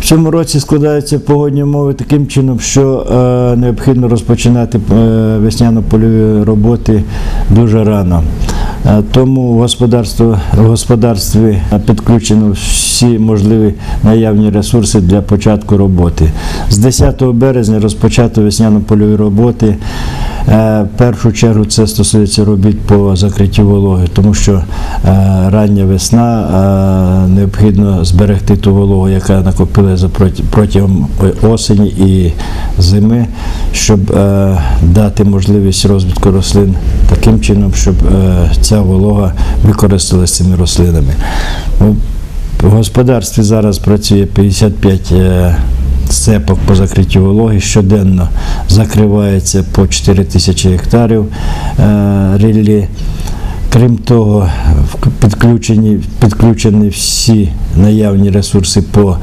В цьому році складаються погодні умови таким чином, що е, необхідно розпочинати е, весняно-польові роботи дуже рано. Е, Тому господарство, в господарстві підключено всі можливі наявні ресурси для початку роботи. З 10 березня розпочато весняно-польові роботи. Е, В першу чергу це стосується робіт по закриттю вологи, тому що е, рання весна е, необхідно зберегти ту вологу, яка накопилася протягом осені і зими, щоб дати можливість розвитку рослин таким чином, щоб ця волога використалася цими рослинами. Ну, В господарстві зараз працює 55 е, сцепок по закриттю вологи. Щоденно закривається по 4 тисячі гектарів е, ріллі. Крім того, підключені, підключені всі наявні ресурси по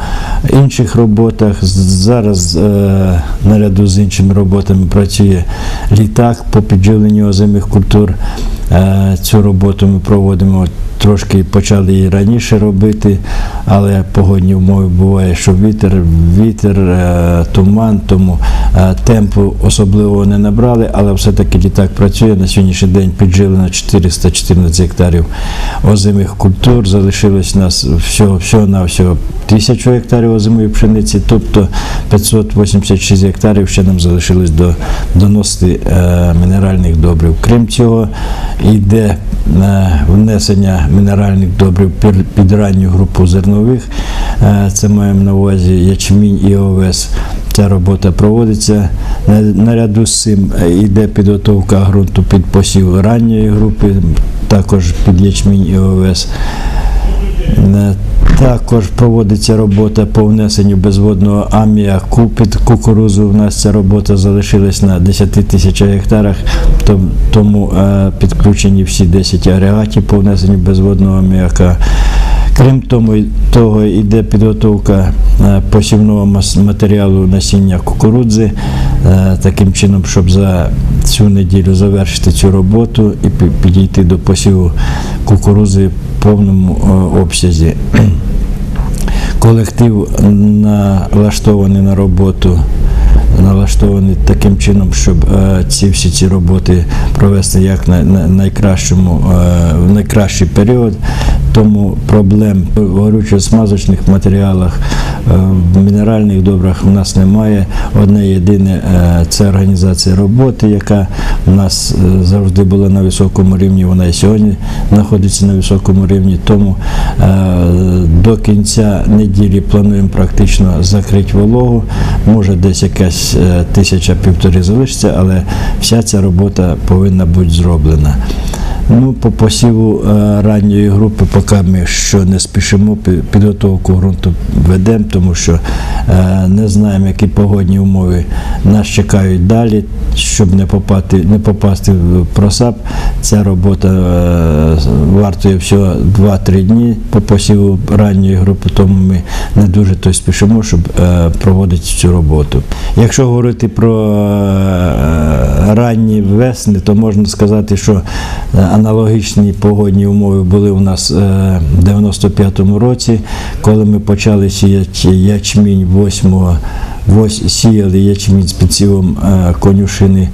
інших роботах. Зараз е, наряду з іншими роботами працює літак по підживленню озимих культур. Е, цю роботу ми проводимо трошки почали її раніше робити, але погодні умови буває, що вітер, вітер, е, туман, тому е, темпу особливого не набрали, але все-таки літак працює. На сьогоднішній день підживлено 414 гектарів озимих культур. Залишилось у нас всього, всього на всього тисячу гектарів озимої пшениці, тобто 586 гектарів ще нам залишилось до, доносити е, мінеральних добрив. Крім цього, йде е, внесення мінеральних добрив під, ранню групу зернових. Е, це маємо на увазі ячмінь і овес. Ця робота проводиться. Наряду з цим йде підготовка ґрунту під посів ранньої групи, також під ячмінь і овес. Також проводиться робота по внесенню безводного аміаку під кукурузу. У нас ця робота залишилась на 10 тисячах гектарах, тому е, підключені всі 10 агрегатів по внесенню безводного аміака. Крім того, йде підготовка е, посівного матеріалу насіння кукурудзи, е, таким чином, щоб за цю неділю завершити цю роботу і підійти до посіву кукурудзи в повному е, обсязі. Колектив налаштований на роботу, налаштований таким чином, щоб е, ці всі ці роботи провести як на, на найкращому, е, в найкращий період. Тому проблем в горючо-смазочних матеріалах, е, в мінеральних добрах у нас немає. Одне єдине е, це організація роботи, яка у нас е, завжди була на високому рівні. Вона і сьогодні знаходиться на високому рівні. Тому до кінця неділі плануємо практично закрити вологу. Може десь якась тисяча півтори залишиться, але вся ця робота повинна бути зроблена. Ну, по посіву е, ранньої групи, поки ми що не спішимо, підготовку ґрунту ведемо, тому що е, не знаємо, які погодні умови нас чекають далі, щоб не попасти, не попасти в просап. Ця робота е, вартує всього 2-3 дні по посіву ранньої групи, тому ми не дуже то спішимо, щоб проводити цю роботу. Якщо говорити про ранні весни, то можна сказати, що е, аналогічні погодні умови були у нас е, в 95-му році, коли ми почали сіяти ячмінь 8 Ось сіяли ячмінь з підсівом е, конюшини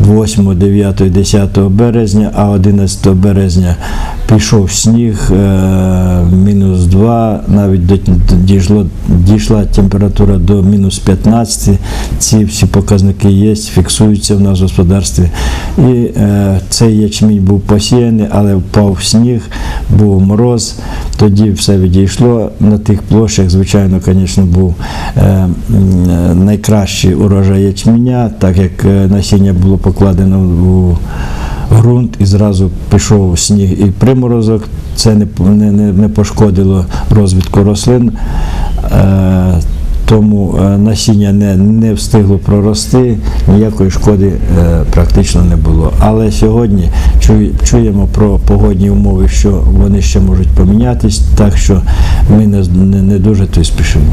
8, 9, 10 березня, а 11 березня пішов сніг, е, мінус 2, навіть дійшло, дійшла температура до мінус 15. Ці всі показники є, фіксуються в нас в господарстві. І е, цей ячмінь був посіяний, але впав сніг, був мороз. Тоді все відійшло. На тих площах, звичайно, звісно, був е, найкращий урожай ячменя, так як насіння було покладено у ґрунт і зразу пішов сніг і приморозок. Це не, не, не- пошкодило розвитку рослин. Е, тому е, насіння не, не встигло прорости, ніякої шкоди е, практично не було. Але сьогодні чуй- чуємо про погодні умови, що вони ще можуть помінятись, так що ми не, не, не дуже то спішимо.